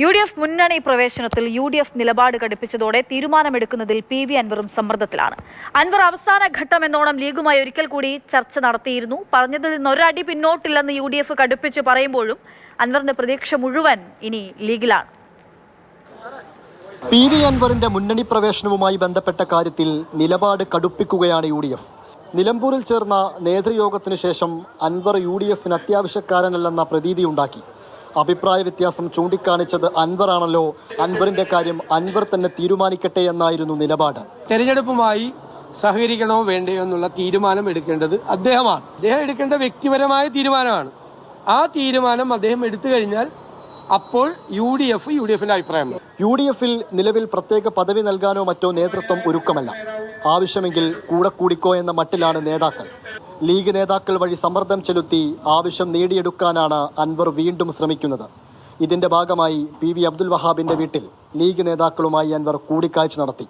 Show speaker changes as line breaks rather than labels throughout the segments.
U D F മുന്നണി പ്രവേശനത്തിൽ U D F നിലപാട് ഘടിപ്പിച്ചതോടെ തീരുമാനമെടുക്കുന്നതിൽ P V അൻവറും സമ്മർദ്ദത്തിലാണ്. അൻവർ അവസാന ഘട്ടം എന്നോണം ലീഗുമായി ഒരിക്കൽ കൂടി ചർച്ച നടത്തിയിരുന്നു. പറഞ്ഞതിൽ നിന്ന് ഒരടി പിന്നോട്ടില്ലെന്ന് യു ഡി എഫ് കടുപ്പിച്ച് പറയുമ്പോഴും അൻവറിന്റെ പ്രതീക്ഷ മുഴുവൻ ഇനി ലീഗിലാണ്.
പി വി അൻവറിന്റെ മുന്നണി പ്രവേശനവുമായി ബന്ധപ്പെട്ട കാര്യത്തിൽ നിലപാട് കടുപ്പിക്കുകയാണ് യു ഡി എഫ്. നിലമ്പൂരിൽ ചേർന്ന നേതൃയോഗത്തിന് ശേഷം അൻവർ യു ഡി എഫിന് അത്യാവശ്യക്കാരനല്ലെന്ന പ്രതീതിയുണ്ടാക്കി. അഭിപ്രായ വ്യത്യാസം ചൂണ്ടിക്കാണിച്ചത് അൻവറാണല്ലോ. അൻവറിന്റെ കാര്യം അൻവർ തന്നെ തീരുമാനിക്കട്ടെ എന്നായിരുന്നു നിലപാട്.
തെരഞ്ഞെടുപ്പുമായി സഹകരിക്കണോ വേണ്ടയോ എന്നുള്ള തീരുമാനം എടുക്കേണ്ടത് അദ്ദേഹമാണ്. അദ്ദേഹം എടുക്കേണ്ട വ്യക്തിപരമായ തീരുമാനമാണ്. ആ തീരുമാനം അദ്ദേഹം എടുത്തു കഴിഞ്ഞാൽ അപ്പോൾ U D F U D എഫിന്റെ അഭിപ്രായമാണ്.
യു ഡി എഫിൽ നിലവിൽ പ്രത്യേക പദവി നൽകാനോ മറ്റോ നേതൃത്വം ഒരുക്കമല്ല. ആവശ്യമെങ്കിൽ കൂടെ കൂടിക്കോ എന്ന മട്ടിലാണ് നേതാക്കൾ. ലീഗ് നേതാക്കൾ വഴി സമ്മർദ്ദം ചെലുത്തി ആവശ്യം നേടിയെടുക്കാനാണ് അൻവർ വീണ്ടും ശ്രമിക്കുന്നത്. ഇതിന്റെ ഭാഗമായി പി വി അബ്ദുൽ വഹാബിന്റെ വീട്ടിൽ ലീഗ് നേതാക്കളുമായി അൻവർ കൂടിക്കാഴ്ച നടത്തി.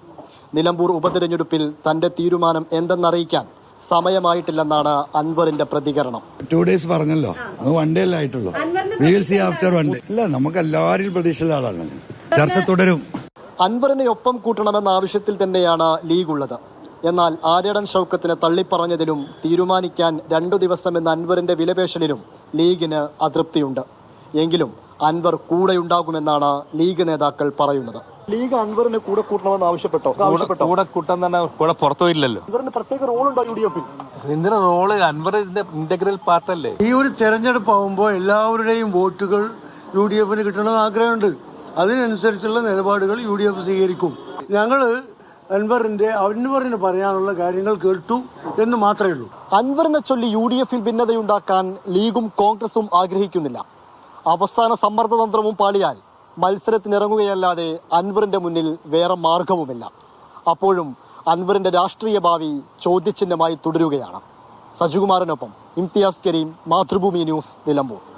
നിലമ്പൂർ ഉപതെരഞ്ഞെടുപ്പിൽ തന്റെ തീരുമാനം എന്തെന്നറിയിക്കാൻ സമയമായിട്ടില്ലെന്നാണ് അൻവറിന്റെ പ്രതികരണം.
ടു ഡേയ്സ് പറഞ്ഞല്ലോ. വൺ ഡേ അല്ലേ ആയിട്ടുള്ളൂ. Will see after one day ഇല്ല നമുക്ക് എല്ലാവരും പ്രതീക്ഷയുള്ള ആളാണ് ചർച്ച തുടരും.
അൻവറിനെ ഒപ്പം കൂട്ടണമെന്ന ആവശ്യത്തിൽ തന്നെയാണ് ലീഗ് ഉള്ളത്. എന്നാൽ ആര്യടൻ ഷൗക്കത്തിനെ തള്ളിപ്പറഞ്ഞതിലും തീരുമാനിക്കാൻ രണ്ടു ദിവസം എന്ന അൻവറിന്റെ വിലപേശലിലും ലീഗിന് അതൃപ്തിയുണ്ട്. എങ്കിലും അൻവർ കൂടെയുണ്ടാകുമെന്നാണ് ലീഗ് നേതാക്കൾ പറയുന്നത്. ലീഗ് അൻവറിനെ കൂടെ കൂട്ടണമെന്ന് ആവശ്യപ്പെട്ടോ? ആവശ്യപ്പെട്ടോ?
കൂടെ കൂട്ടാൻ തന്നെ കൂടെ പുറത്തു ഇല്ലല്ലോ
അൻവറിന് പ്രത്യേക ഉണ്ടോ യു ഡി എഫിൽ
എന്തിനാ റോൾ അൻവർ ഇതിന്റെ ഇന്റഗ്രൽ പാർട്ടല്ലേ
ഈ ഒരു തെരഞ്ഞെടുപ്പ് ആവുമ്പോൾ എല്ലാവരുടെയും വോട്ടുകൾ യു ഡി എഫിന് കിട്ടണമെന്ന് ആഗ്രഹമുണ്ട്. അതിനനുസരിച്ചുള്ള നിലപാടുകൾ യു ഡി എഫ് സ്വീകരിക്കും. ഞങ്ങൾ അൻവറിന്റെ അൻവറിന് പറയാനുള്ള കാര്യങ്ങൾ കേട്ടു എന്ന് മാത്രമേ ഉള്ളൂ.
അൻവറിനെ ചൊല്ലി യു ഡി എഫിൽ ഭിന്നതയുണ്ടാക്കാൻ ലീഗും കോൺഗ്രസും ആഗ്രഹിക്കുന്നില്ല. അവസാന സമ്മർദ്ദതന്ത്രവും പാളിയാൽ മത്സരത്തിനിറങ്ങുകയല്ലാതെ അൻവറിന്റെ മുന്നിൽ വേറെ മാർഗവുമില്ല. അപ്പോഴും അൻവറിന്റെ രാഷ്ട്രീയ ഭാവി ചോദ്യചിഹ്നമായി തുടരുകയാണ്. സജികുമാറിനൊപ്പം ഇംതിയാസ് കരീം മാതൃഭൂമി ന്യൂസ് നിലമ്പൂർ.